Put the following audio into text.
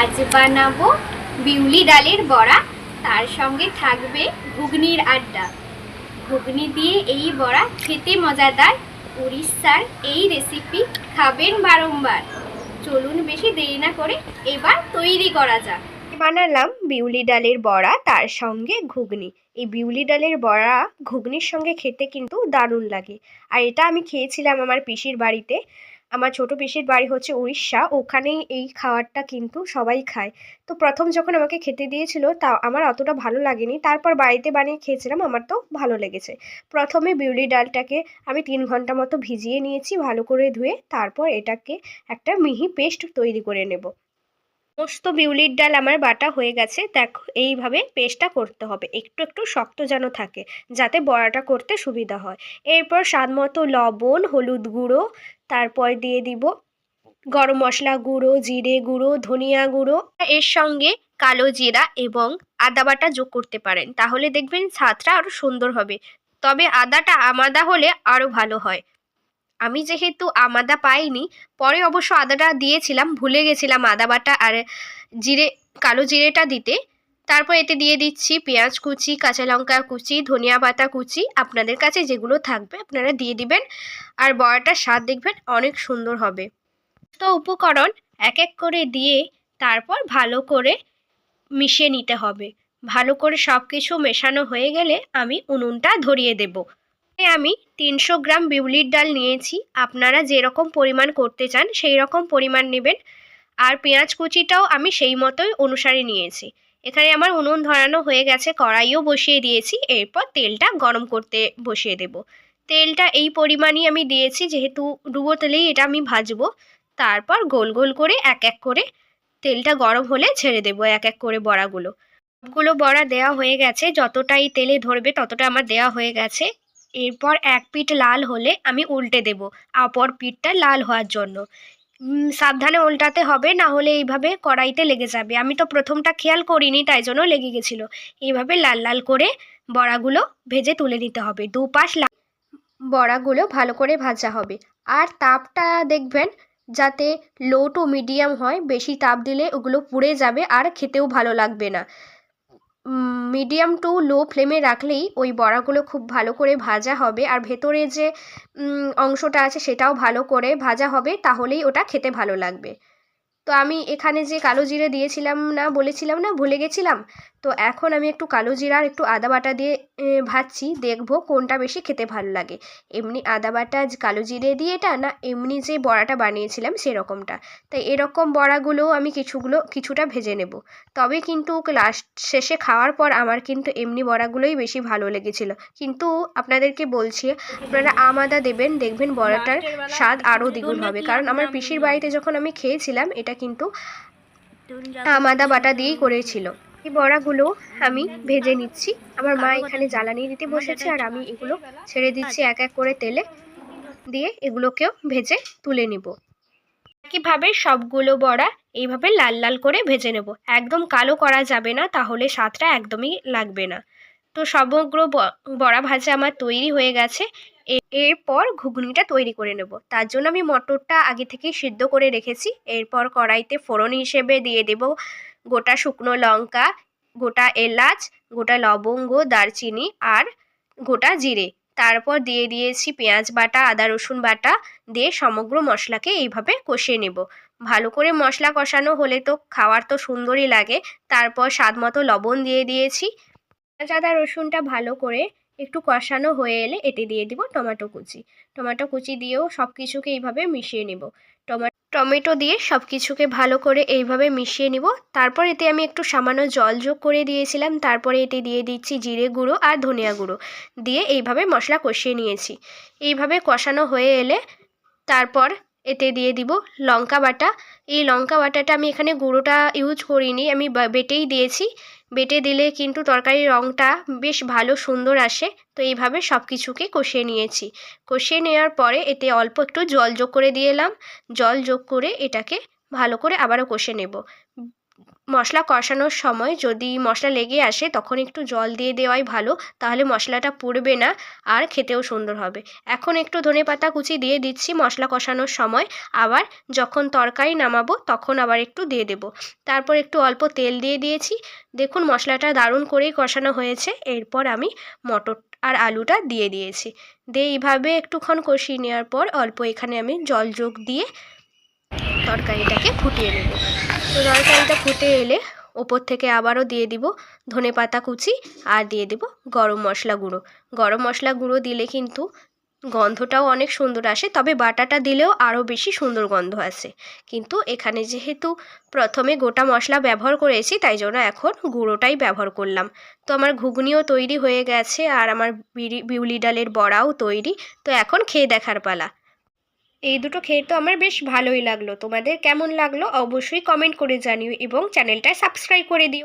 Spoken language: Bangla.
আজ বানাবো বিউলি ডালের বড়া। তার সঙ্গে থাকবে ঘুগনির আড্ডা। ঘুগনি দিয়ে এই বড়া খেতে মজাদার। উড়িষ্যার এই রেসিপি খাবেন বারংবার। চলুন বেশি দেরি না করে এবার তৈরি করা যাক। বানালাম বিউলি ডালের বড়া, তার সঙ্গে ঘুগনি। এই বিউলি ডালের বড়া ঘুগনির সঙ্গে খেতে কিন্তু দারুণ লাগে। আর এটা আমি খেয়েছিলাম আমার পিসির বাড়িতে। আমার ছোট পিসির বাড়ি হচ্ছে উড়িষ্যা, ওখানেই এই খাবারটা কিন্তু সবাই খায়। তো প্রথম যখন আমাকে খেতে দিয়েছিল, তা আমার অতটা ভালো লাগেনি। তারপর বাড়িতে বানিয়ে খেয়েছিলাম, আমার তো ভালো লেগেছে। প্রথমে বিউলি ডালটাকে আমি তিন ঘণ্টা মতো ভিজিয়ে নিয়েছি, ভালো করে ধুয়ে, তারপর এটাকে একটা মিহি পেস্ট তৈরি করে নেব। সমস্ত বিউলির ডাল আমার বাটা হয়ে গেছে, দেখো এইভাবে পেস্টটা করতে হবে। একটু একটু শক্ত যেন থাকে, যাতে বড়াটা করতে সুবিধা হয়। এরপর স্বাদ মতো লবণ, হলুদ গুঁড়ো, তারপর দিয়ে দিব গরম মশলা গুঁড়ো, জিরে গুঁড়ো, ধনিয়া গুঁড়ো। এর সঙ্গে কালো জিরা এবং আদা বাটা যোগ করতে পারেন, তাহলে দেখবেন স্বাদটা আরও সুন্দর হবে। তবে আদাটা আমাদা হলে আরও ভালো হয়। আমি যেহেতু আমাদা পাইনি, পরে অবশ্য আদাটা দিয়েছিলাম, ভুলে গেছিলাম আদা বাটা আর জিরে, কালো জিরেটা দিতে। তারপর এতে দিয়ে দিচ্ছি পেঁয়াজ কুচি, কাঁচা লঙ্কা কুচি, ধনিয়া পাতা কুচি, আপনাদের কাছে যেগুলো থাকবে আপনারা দিয়ে দিবেন। আর বড়াটার স্বাদ দেখবেন অনেক সুন্দর হবে। তো উপকরণ এক এক করে দিয়ে তারপর ভালো করে মিশিয়ে নিতে হবে। ভালো করে সব কিছু মেশানো হয়ে গেলে আমি উনুনটা ধরিয়ে দেব। আমি তিনশো গ্রাম বিউলির ডাল নিয়েছি। আপনারা যেরকম পরিমাণ করতে চান সেই রকম পরিমাণ নেবেন। আর পেঁয়াজ কুচিটাও আমি সেই মতোই অনুসারে নিয়েছি। এখানে আমার উনুন ধরানো হয়ে গেছে, কড়াইও বসিয়ে দিয়েছি। এরপর তেলটা গরম করতে বসিয়ে দেব। তেলটা এই পরিমাণই আমি দিয়েছি, যেহেতু ডুবো তেলেই এটা আমি ভাজবো। তারপর গোল গোল করে এক এক করে তেলটা গরম হলে ছেড়ে দেবো এক এক করে বড়াগুলো। সবগুলো বড়া দেওয়া হয়ে গেছে, যতটাই তেলে ধরবে ততটা আমার দেওয়া হয়ে গেছে। এরপর এক পিঠ লাল হলে আমি উল্টে দেব, অপর পিঠটা লাল হওয়ার জন্য। সাবধানে উল্টাতে হবে, না হলে এইভাবে কড়াইতে লেগে যাবে। আমি তো প্রথমটা খেয়াল করিনি, তাই জন্য লেগে গেছিল। এইভাবে লাল লাল করে বড়াগুলো ভেজে তুলে নিতে হবে। দুপাশ লাল বড়াগুলো ভালো করে ভাজা হবে। আর তাপটা দেখবেন, যাতে লো টু মিডিয়াম হয়, বেশি তাপ দিলে ওগুলো পুড়ে যাবে আর খেতেও ভালো লাগবে না। মিডিয়াম টু লো ফ্লেমে রাখলেই ওই বড়াগুলো খুব ভালো করে ভাজা হবে। আর ভেতরে যে অংশটা আছে সেটাও ভালো করে ভাজা হবে, তাহলেই ওটা খেতে ভালো লাগবে। তো আমি এখানে যে কালো জিরে দিয়েছিলাম না বলেছিলাম না ভুলে গেছিলাম? তো এখন আমি একটু কালো জিরা আর একটু আদা বাটা দিয়ে ভাজছি দেখব কোনটা বেশি খেতে ভালো লাগে। এমনি আদা বাটা কালো জিরে দিয়ে এটা না এমনি যে বড়াটা বানিয়েছিলাম সেরকমটা। তাই এরকম বড়াগুলোও আমি কিছুগুলো কিছুটা ভেজে নেব। তবে কিন্তু লাস্ট শেষে খাওয়ার পর আমার কিন্তু এমনি বড়াগুলোই বেশি ভালো লেগেছিল। কিন্তু আপনাদেরকে বলছি আপনারা আম আদা দেবেন দেখবেন বড়াটার স্বাদ আরও দ্বিগুণ হবে। কারণ আমার পিসির বাড়িতে যখন আমি খেয়েছিলাম এটা কিন্তু আম আদা বাটা দিয়েই করেছিল। এই বড়াগুলো আমি ভেজে নিচ্ছি। আমার মা এখানে জ্বালানি দিতে বসেছে আর আমি এগুলো ছেড়ে দিচ্ছি এক এক করে তেলে দিয়ে এগুলোকেও ভেজে তুলে নিব। একইভাবে সবগুলো বড়া এইভাবে লাল লাল করে ভেজে নেব। একদম কালো করা যাবে না তাহলে স্বাদটা একদমই লাগবে না। তো সমগ্র বড়া ভাজা আমার তৈরি হয়ে গেছে। এরপর ঘুগনিটা তৈরি করে নেব। তার জন্য আমি মটরটা আগে থেকেই সিদ্ধ করে রেখেছি। এরপর কড়াইতে ফোড়ন হিসেবে দিয়ে দেব গোটা শুকনো লঙ্কা, গোটা এলাচ, গোটা লবঙ্গ, দারচিনি আর গোটা জিরে। তারপর দিয়ে দিয়েছি পেঁয়াজ বাটা, আদা রসুন বাটা দিয়ে সমগ্র মশলাকে এইভাবে কষিয়ে নেব। ভালো করে মশলা কষানো হলে তো খাওয়ার তো সুন্দরই লাগে। তারপর স্বাদ মতো লবণ দিয়ে দিয়েছি। পেঁয়াজ আদা, রসুনটা ভালো করে একটু কষানো হয়ে এলে এতে দিয়ে দিব টমেটো কুচি। টমেটো কুচি দিয়েও সব কিছুকে এইভাবে মিশিয়ে নেব। টমা, টমেটো দিয়ে সব কিছুকে ভালো করে এইভাবে মিশিয়ে নিব। তারপর এতে আমি একটু সামান্য জল যোগ করে দিয়েছিলাম। তারপরে এতে দিয়ে দিচ্ছি জিরে গুঁড়ো আর ধনিয়া গুঁড়ো। দিয়ে এইভাবে মশলা কষিয়ে নিয়েছি। এইভাবে কষানো হয়ে এলে তারপর এতে দিয়ে দিব লঙ্কা বাটা। এই লঙ্কা বাটাটা আমি এখানে গুঁড়োটা ইউজ করিনি, আমি বেটেই দিয়েছি। বেটে দিলে কিন্তু তরকারির রঙটা বেশ ভালো সুন্দর আসে। তো এইভাবে সব কিছুকে কষিয়ে নিয়েছি। কষিয়ে নেওয়ার পরে এতে অল্প একটু জল যোগ করে দিয়ে এলাম। জল যোগ করে এটাকে ভালো করে আবারও কষে নেব। মশলা কষানোর সময় যদি মশলা লেগে আসে, তখন একটু জল দিয়ে দেওয়াই ভালো, তাহলে মশলাটা পুড়বে না আর খেতেও সুন্দর হবে। এখন একটু ধনে পাতা কুচি দিয়ে দিচ্ছি মশলা কষানোর সময়। আবার যখন তরকারি নামাবো, তখন আবার একটু দিয়ে দেবো। তারপর একটু অল্প তেল দিয়ে দিয়েছি। দেখুন মশলাটা দারুণ করেই কষানো হয়েছে। এরপর আমি মটর আর আলুটা দিয়ে দিয়েছি। দিয়ে এইভাবে একটুক্ষণ কষিয়ে নেওয়ার পর অল্প এখানে আমি জল যোগ দিয়ে তরকারিটাকে ফুটিয়ে নেব। তো তরকারিটা ফুটে এলে ওপর থেকে আবারও দিয়ে দিব ধনে পাতা কুচি আর দিয়ে দেব গরম মশলা গুঁড়ো। গরম মশলা গুঁড়ো দিলে কিন্তু গন্ধটাও অনেক সুন্দর আসে, তবে বাটাটা দিলেও আরও বেশি সুন্দর গন্ধ আসে। কিন্তু এখানে যেহেতু প্রথমে গোটা মশলা ব্যবহার করেছি, তাই জন্য এখন গুঁড়োটাই ব্যবহার করলাম। তো আমার ঘুগনিও তৈরি হয়ে গেছে আর আমার বিউলি ডালের বড়াও তৈরি। তো এখন খেয়ে দেখার পালা। এই দুটো খেয়ে তো আমার বেশ ভালোই লাগল। তোমাদের কেমন লাগল অবশ্যই কমেন্ট করে জানিও এবং চ্যানেলটা সাবস্ক্রাইব করে দিও।